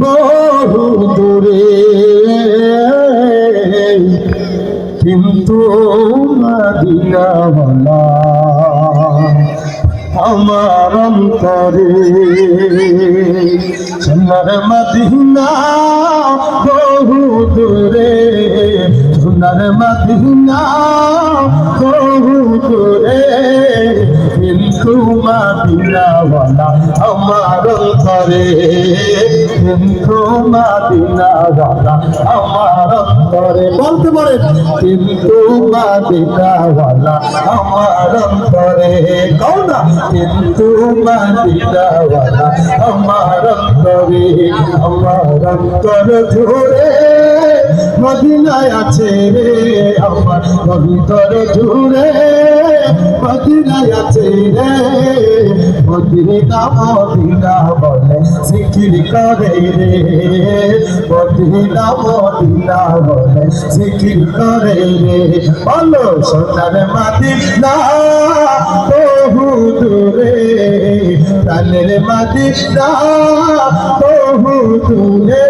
বহু দূরে কিন্তু আমার অন্তরে সোনার মদিনা বহু দূরে সোনার মদিনা কিন্তু মদিনাওয়ালা আমার অন্তরে। কিন্তু মদিনাওয়ালা আমার অন্তরে। বলতে পারে কিন্তু মদিনাওয়ালা আমার অন্তরে। কও না কিন্তু মদিনাওয়ালা আমার অন্তরে। আমার অন্তর জুড়ে মদিনায় আছে রে আমার অন্তর জুড়ে। মদিনায় আছে রে। মদিনা মদিনা বলে সিকির করে রে। মদিনা মদিনা বলে সিকির করে রে। বলো সোনার মদিনা, বহু দূরে। প্রাণের মদিনা, বহু দূরে।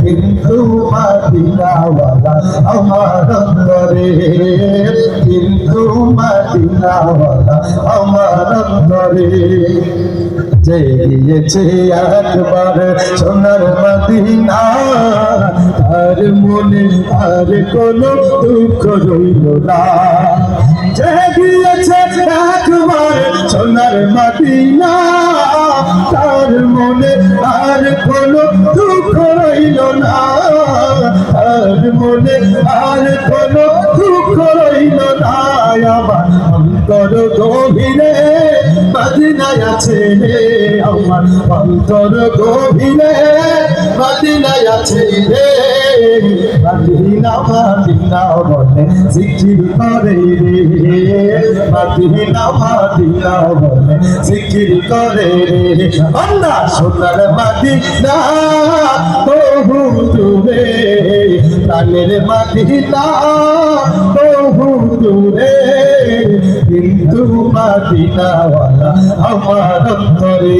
কিন্তু মদিনাওয়ালা আমার অন্তরে। আমার অন্তরে যে গিয়েছে একবার সোনার মদিনা আর মনে আর কোনো দুঃখ রইল না। যে গিয়েছে একবার সোনার মদিনা তার মনে আর কোনো দুঃখ রইল না আর মনে আর অন্তর গভীরে মদিনায় আছে রে আমার অন্তর গভীরে। মদিনায় আছে রে। মদিনা মদিনা বলে জিকির করে রে। মদিনা মদিনা বলে প্রাণের মাতিতা বহু দূরে কিন্তু মাতিতা আমার অন্তরে।